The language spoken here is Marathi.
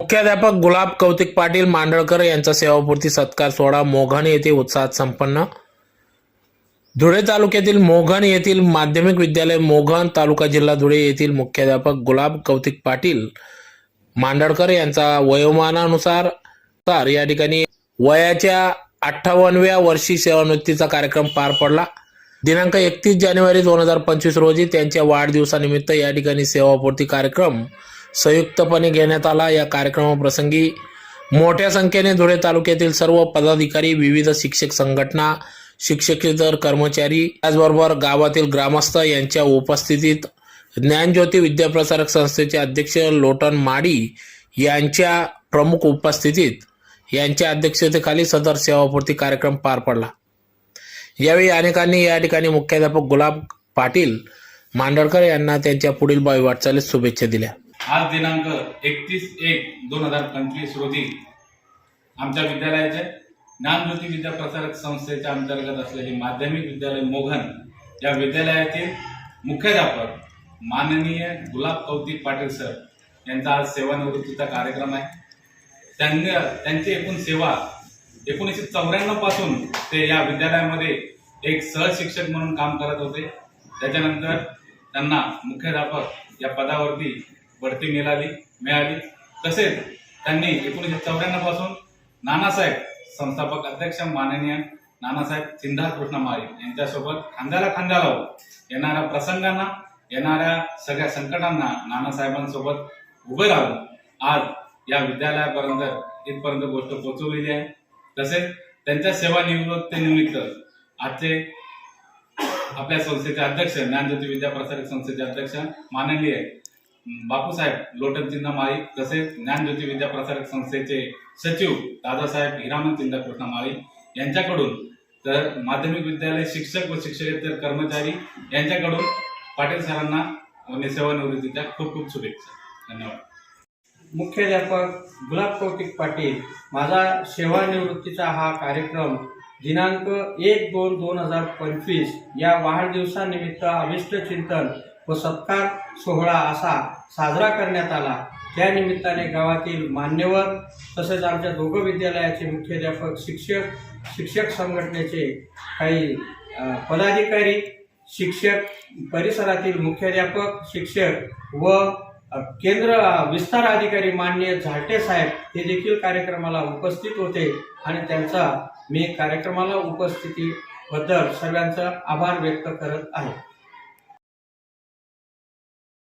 मुख्याध्यापक गुलाब कौतिक पाटील मांडळकर यांचा सेवापूर्ती सत्कार सोहळा मोघण येथे उत्साहात संपन्न. धुळे तालुक्यातील मोघण येथील माध्यमिक विद्यालय मोघण तालुका जिल्हा धुळे येथील मुख्याध्यापक गुलाब कौतिक पाटील मांडळकर यांचा वयोमानानुसार तर या ठिकाणी वयाच्या अठ्ठावन्नव्या वर्षी सेवानिवृत्तीचा कार्यक्रम पार पडला. दिनांक एकतीस जानेवारी दोन हजार पंचवीस रोजी त्यांच्या वाढदिवसानिमित्त या ठिकाणी सेवापूर्ती कार्यक्रम संयुक्तपणे घेण्यात आला. या कार्यक्रमाप्रसंगी मोठ्या संख्येने धुळे तालुक्यातील सर्व पदाधिकारी विविध शिक्षक संघटना शिक्षकेतर कर्मचारी त्याचबरोबर गावातील ग्रामस्थ यांच्या उपस्थितीत ज्ञानज्योती विद्याप्रसारक संस्थेचे अध्यक्ष लोटन माडी यांच्या प्रमुख उपस्थितीत यांच्या अध्यक्षतेखाली सदर सेवापूर्ती कार्यक्रम पार पडला. यावेळी अनेकांनी या ठिकाणी मुख्याध्यापक गुलाब पाटील मांडळकर यांना त्यांच्या पुढील बाई वाटचालीस शुभेच्छा दिल्या. आज दिनांक एकतीस एक दोन हजार पंचवीस रोजी आमच्या विद्यालयाचे ज्ञानज्योती विद्या प्रसारक संस्थेच्या अंतर्गत असलेले माध्यमिक विद्यालय मोघन या विद्यालयातील मुख्याध्यापक माननीय गुलाब कौतिक पाटील सर यांचा आज सेवानिवृत्तीचा कार्यक्रम आहे. त्यांनी त्यांची एकूण सेवा एकोणीसशे चौऱ्याण्णवपासून ते या विद्यालयामध्ये एक सहशिक्षक म्हणून काम करत होते. त्याच्यानंतर त्यांना मुख्याध्यापक या पदावरती बढती मिळाली मिळाली. तसेच त्यांनी एकोणीसशे चौऱ्याण्णवपासून नानासाहेब संस्थापक अध्यक्ष माननीय नानासाहेब सिंधा कृष्ण माळी यांच्यासोबत खांद्याला खांद्या लावून येणाऱ्या प्रसंगांना येणाऱ्या सगळ्या संकटांना नानासाहेबांसोबत उभे राहून आज या विद्यालयापर्यंत इथपर्यंत गोष्ट पोहोचवलेली आहे. तसेच त्यांच्या सेवानिवृत्तीनिमित्त आजचे आपल्या संस्थेचे अध्यक्ष ज्ञानज्योती विद्या प्रसारक संस्थेचे अध्यक्ष माननीय बापूसाहेब लोटन चिन्ह माळी तसेच ज्ञानज्योती विद्या प्रसारक संस्थेचे सचिव दादासाहेब हिरामन चिंता कृष्ण माळी यांच्याकडून तर माध्यमिक विद्यालय शिक्षक व शिक्षकेतर कर्मचारी यांच्याकडून पाटील सरांना आणि सेवानिवृत्तीच्या खूप खूप शुभेच्छा. धन्यवाद. मुख्याध्यापक गुलाब कौतिक पाटील माझा सेवानिवृत्तीचा हा कार्यक्रम दिनांक एक दोन दोन हजार पंचवीस या वाढदिवसानिमित्त अभिष्ट चिंतन व सत्कार सोहळा असा साजरा करण्यात आला. त्या निमित्ताने गावातील मान्यवर तसेच आमच्या दोघं विद्यालयाचे मुख्याध्यापक शिक्षक शिक्षक संघटनेचे काही पदाधिकारी शिक्षक परिसरातील मुख्याध्यापक शिक्षक व केंद्र विस्तार अधिकारी मान्य झाटे साहेब हे देखील कार्यक्रमाला उपस्थित होते आणि त्यांचा मी कार्यक्रमाला उपस्थितीबद्दल सर्वांचा आभार व्यक्त करत आहे.